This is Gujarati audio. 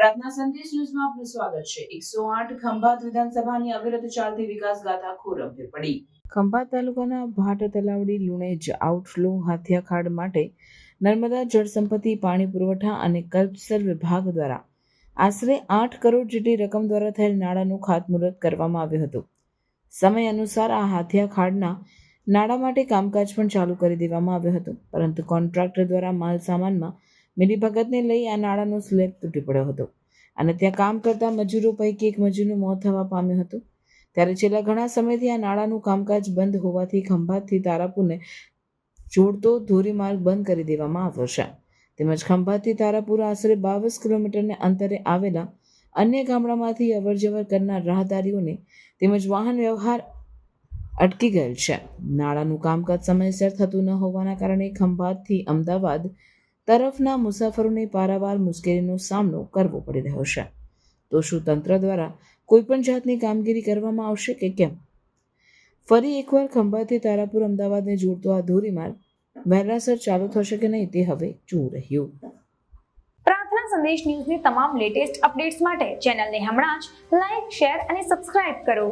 અમદાવાદના સંદેશ ન્યૂઝમાં આપનું સ્વાગત છે. એકસો આઠ ખંભાત વિધાનસભાની અવિરત ચાલતી વિકાસ ગાથા ખોરંભે પડી. ખંભાત તાલુકાના ભાટ તલાવડી લુણેજ આઉટફ્લો હાથિયાખાડ માટે નર્મદા જળસંપત્તિ પાણી પુરવઠા અને કલ્પસર વિભાગ દ્વારા આશરે આઠ કરોડ જેટલી રકમ દ્વારા થયેલ નાણાંનું ખાતમુહૂર્ત કરવામાં આવ્યું હતું. સમય અનુસાર આ હાથિયા ખાડના નાણાં માટે કામકાજ પણ ચાલુ કરી દેવામાં આવ્યું હતું, પરંતુ કોન્ટ્રાક્ટર દ્વારા માલ સામાનમાં મિલીભગતને લઈ આ નાળાનો સ્લેબ તૂટી પડ્યો હતો. અને ત્યાં કામ કરતા મજૂરો પૈકી એક મજૂરનું મોત થવા પામ્યું હતું. ત્યારે છેલ્લા ઘણા સમયથી આ નાળાનું કામકાજ બંધ હોવાથી ખંભાતથી તારાપુરને જોડતો ધોરીમાર્ગ બંધ કરી દેવામાં આવ્યો છે. તેમજ ખંભાતથી તારાપુર આશરે બાવીસ કિલોમીટરને અંતરે આવેલા અન્ય ગામડામાંથી અવરજવર કરનાર રાહદારીઓને તેમજ વાહન વ્યવહાર અટકી ગયેલ છે. નાળાનું કામકાજ સમયસર થતું ન હોવાના કારણે ખંભાતથી અમદાવાદ તરફના મુસાફરોને પારાવાર મુશ્કેલીનો સામનો કરવો પડી રહ્યો છે. તો શું તંત્ર દ્વારા કોઈપણ જાતની કામગીરી કરવામાં આવશે કે કેમ? ફરી એકવાર ખંભાતથી તારાપુર અમદાવાદને જોડતો આ ધોરીમાર્ગ વહેલાસર ચાલુ થશે કે નહીં તે હવે જોવું રહ્યું. પ્રાર્થના સંદેશ ન્યૂઝની તમામ લેટેસ્ટ અપડેટ્સ માટે ચેનલને હમણાં જ લાઈક શેર અને સબસ્ક્રાઇબ કરો.